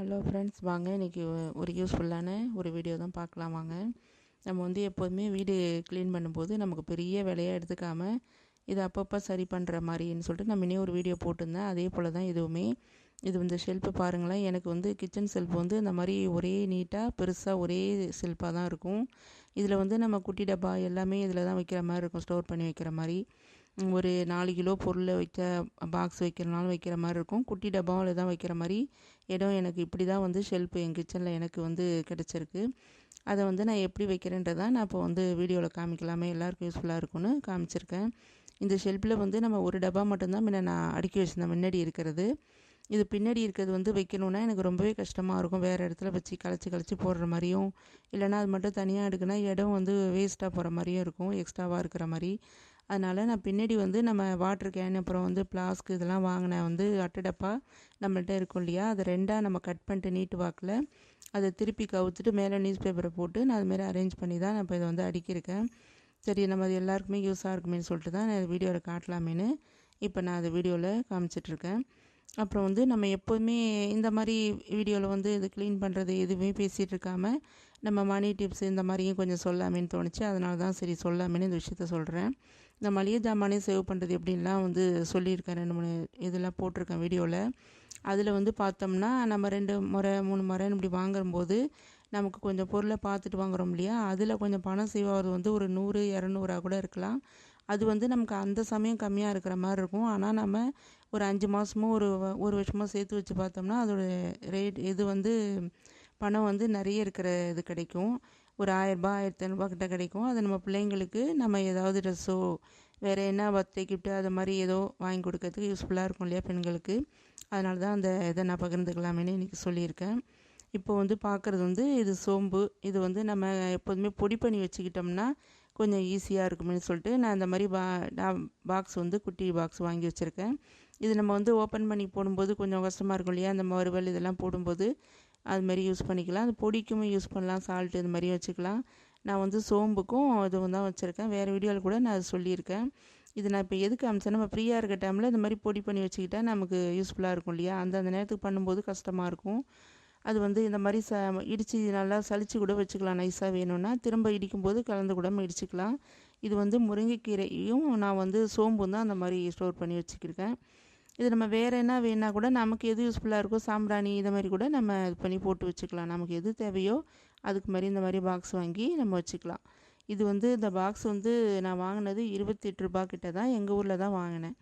Hello friends வாங்க இன்றைக்கி ஒரு யூஸ்ஃபுல்லான ஒரு வீடியோ தான் பார்க்கலாம் வாங்க. நம்ம வந்து எப்போதுமே வீடு க்ளீன் பண்ணும்போது நமக்கு பெரிய வேலையாக எடுத்துக்காமல் இதை அப்பப்போ சரி பண்ணுற மாதிரின்னு சொல்லிட்டு நம்ம இன்னும் ஒரு வீடியோ போட்டிருந்தேன். அதே போல் தான் இதுவுமே. இது வந்து ஷெல்ஃபு பாருங்களேன். எனக்கு வந்து கிச்சன் செல்ஃப் வந்து இந்த மாதிரி ஒரே நீட்டாக பெருசாக ஒரே செல்ஃபாக தான் இருக்கும். இதில் வந்து நம்ம குட்டி டப்பா எல்லாமே இதில் தான் வைக்கிற மாதிரி இருக்கும் ஸ்டோர் பண்ணி வைக்கிற மாதிரி. ஒரு நாலு கிலோ பொருளை வைக்க பாக்ஸ் வைக்கிறனாலும் வைக்கிற மாதிரி இருக்கும். குட்டி டப்பாவில் தான் வைக்கிற மாதிரி. இடம் எனக்கு இப்படி தான் வந்து ஷெல்ஃபு என் கிச்சனில் எனக்கு வந்து கிடச்சிருக்கு. அதை வந்து நான் எப்படி வைக்கிறேன்றதை நான் இப்போ வந்து வீடியோவில் காமிக்கலாமே. எல்லாருக்கும் யூஸ்ஃபுல்லாக இருக்கும்னு காமிச்சிருக்கேன். இந்த ஷெல்ஃபில் வந்து நம்ம ஒரு டப்பா மட்டும்தான் முன்ன நான் அடுக்கி வச்சுருந்தேன். முன்னாடி இருக்கிறது. இது பின்னாடி இருக்கிறது வந்து வைக்கணும்னா எனக்கு ரொம்பவே கஷ்டமாக இருக்கும். வேறு இடத்துல வச்சு களைச்சி கழச்சி போடுற மாதிரியும். இல்லைனா அது மட்டும் தனியாக எடுக்குனா இடம் வந்து வேஸ்ட்டாக போகிற மாதிரியும் இருக்கும். எக்ஸ்ட்ராவாக இருக்கிற மாதிரி. அதனால் நான் பின்னாடி வந்து நம்ம வாட்டர் கேன் அப்புறம் வந்து ஃப்ளாஸ்க் இதெல்லாம் வாங்கினேன் வந்து அட்டடப்பா நம்மள்ட்ட இருக்கும் இல்லையா? அதை ரெண்டாக நம்ம கட் பண்ணிட்டு நீட்டு வாக்கில் அதை திருப்பி கவுத்துட்டு மேலே நியூஸ் பேப்பரை போட்டு நான் அதுமாரி அரேஞ்ச் பண்ணி தான் நான் இப்போ இதை வந்து அடிக்கிருக்கேன் சரி நம்ம அது எல்லாருக்குமே யூஸாக இருக்குமேனு சொல்லிட்டு தான் நான் வீடியோவில் காட்டலாமேன்னு இப்போ நான் அதை வீடியோவில் காமிச்சிட்ருக்கேன் அப்புறம் வந்து நம்ம எப்போதுமே இந்த மாதிரி வீடியோவில் வந்து இது க்ளீன் பண்ணுறது எதுவுமே பேசிகிட்டு இருக்காமல் நம்ம மணி டிப்ஸ் இந்த மாதிரியும் கொஞ்சம் சொல்லாமேன்னு தோணுச்சு. அதனால தான் சரி சொல்லாமேன்னு இந்த விஷயத்த சொல்கிறேன் இந்த மளிகை ஜாமானே சேவ் பண்ணுறது எப்படின்லாம் வந்து சொல்லியிருக்கேன் ரெண்டு மூணு இதெல்லாம் போட்டிருக்கேன் வீடியோவில் அதில் வந்து பார்த்தோம்னா நம்ம ரெண்டு முறை மூணு முறைன்னு இப்படி வாங்கும்போது நமக்கு கொஞ்சம் பொருளை பார்த்துட்டு வாங்குறோம் இல்லையா? அதில் கொஞ்சம் பணம் சேவ் ஆகிறது வந்து ஒரு நூறு இரநூறுவா கூட இருக்கலாம். அது வந்து நமக்கு அந்த சமயம் கம்மியாக இருக்கிற மாதிரி இருக்கும். ஆனால் நம்ம ஒரு அஞ்சு மாதமோ ஒரு ஒரு வருஷமோ சேர்த்து வச்சு பார்த்தோம்னா அதோட ரேட் இது வந்து பணம் வந்து நிறைய இருக்கிற இது கிடைக்கும். ஒரு ஆயிரரூபா ஆயிரத்தி ஐநூறுபா கிட்ட கிடைக்கும். அது நம்ம பிள்ளைங்களுக்கு நம்ம ஏதாவது ட்ரெஸ்ஸோ வேறு என்ன பர்த்டே கிஃப்ட்டு அது மாதிரி ஏதோ வாங்கி கொடுக்கறதுக்கு யூஸ்ஃபுல்லாக இருக்கும் இல்லையா பெண்களுக்கு. அதனால தான் அந்த இதை நான் பகிர்ந்துக்கலாமேனு இன்றைக்கி சொல்லியிருக்கேன். இப்போ வந்து பார்க்குறது வந்து இது சோம்பு. இது வந்து நம்ம எப்போதுமே பொடி பண்ணி வச்சுக்கிட்டோம்னா கொஞ்சம் ஈஸியாக இருக்கும்னு சொல்லிட்டு நான் இந்த மாதிரி பா பாக்ஸ் வந்து குட்டி பாக்ஸ் வாங்கி வச்சுருக்கேன். இது நம்ம வந்து ஓப்பன் பண்ணி போடும்போது கொஞ்சம் கஷ்டமாக இருக்கும் இல்லையா? அந்த மறுவல் இதெல்லாம் போடும்போது அது மாதிரி யூஸ் பண்ணிக்கலாம். அது பொடிக்கும் யூஸ் பண்ணலாம். சால்ட்டு இது மாதிரி வச்சுக்கலாம். நான் வந்து சோம்புக்கும் இதுவும் தான் வச்சுருக்கேன். வேறு வீடியோவில் கூட நான் சொல்லியிருக்கேன். இது நான் இப்போ எதுக்கு அமிச்சேன் நம்ம ஃப்ரீயாக இருக்க டைமில் இந்த மாதிரி பொடி பண்ணி வச்சுக்கிட்டா நமக்கு யூஸ்ஃபுல்லாக இருக்கும் இல்லையா? அந்த அந்த நேரத்துக்கு பண்ணும்போது கஷ்டமாக இருக்கும். அது வந்து இந்த மாதிரி ச இடித்து நல்லா சளிச்சு கூட வச்சுக்கலாம். நைஸாக வேணும்னா திரும்ப இடிக்கும்போது கலந்து கூட இடிச்சுக்கலாம். இது வந்து முருங்கைக்கீரையும் நான் வந்து சோம்பும் தான் அந்த மாதிரி ஸ்டோர் பண்ணி வச்சுக்கிருக்கேன். இது நம்ம வேறு என்ன வேணால் கூட நமக்கு எது யூஸ்ஃபுல்லாக இருக்கோ சாம்பிராணி இதை மாதிரி கூட நம்ம இது பண்ணி போட்டு வச்சுக்கலாம். நமக்கு எது தேவையோ அதுக்கு மாதிரி இந்த மாதிரி பாக்ஸ் வாங்கி நம்ம வச்சுக்கலாம். இது வந்து இந்த பாக்ஸ் வந்து நான் வாங்கினது இருபத்தெட்டு ரூபா கிட்ட தான் எங்கள் ஊரில் தான் வாங்கினேன்.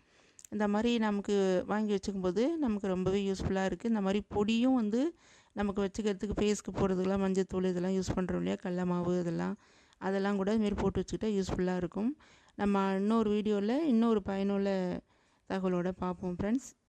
இந்த மாதிரி நமக்கு வாங்கி வச்சுக்கும்போது நமக்கு ரொம்பவே யூஸ்ஃபுல்லாக இருக்குது இந்த மாதிரி பொடியும் வந்து நமக்கு வச்சுக்கிறதுக்கு ஃபேஸ்க்கு போடுறதுக்கெலாம் மஞ்சத்தூள் இதெல்லாம் யூஸ் பண்ணுறோம் இல்லையா? கடல மாவு இதெல்லாம். அதெல்லாம் கூட இதுமாரி போட்டு வச்சுக்கிட்டா யூஸ்ஃபுல்லாக இருக்கும். நம்ம இன்னொரு வீடியோவில் இன்னொரு பயனுள்ள தகவலோடு பார்ப்போம் ஃப்ரெண்ட்ஸ்